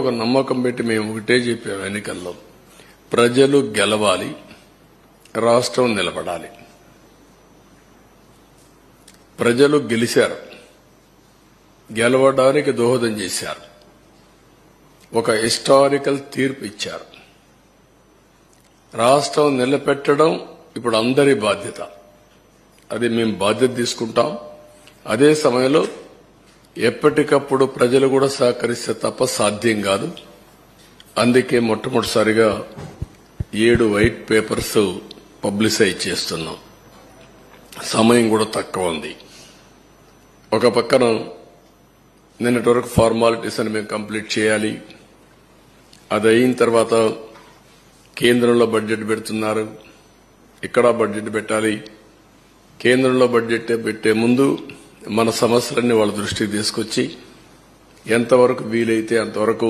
ఒక నమ్మకం పెట్టి మేము ఒకటే చెప్పాము ఎన్నికల్లో. ప్రజలు గెలవాలి రాష్ట్రం నిలబడాలి. ప్రజలు గెలిచారు. గెలవడానికి దోహదం చేశారు. ఒక హిస్టారికల్ తీర్పు ఇచ్చారు. రాష్ట్రం నిలబెట్టడం ఇప్పుడు అందరి బాధ్యత. అది మేము బాధ్యత తీసుకుంటాం. అదే సమయంలో ఎప్పటికప్పుడు ప్రజలు కూడా సహకరిస్తే తప్ప సాధ్యం కాదు. అందుకే మొట్టమొదటిసారిగా ఏడు వైట్ పేపర్స్ పబ్లిసైజ్ చేస్తున్నాం. సమయం కూడా తక్కువ ఉంది. ఒక పక్కన నిన్నటి వరకు ఫార్మాలిటీస్ అని మేము కంప్లీట్ చేయాలి. అది అయిన తర్వాత కేంద్రంలో బడ్జెట్ పెడుతున్నారు. ఇక్కడ బడ్జెట్ పెట్టాలి. కేంద్రంలో బడ్జెట్ పెట్టే ముందు మన సమస్యలన్నీ వాళ్ళ దృష్టికి తీసుకొచ్చి ఎంతవరకు వీలైతే అంతవరకు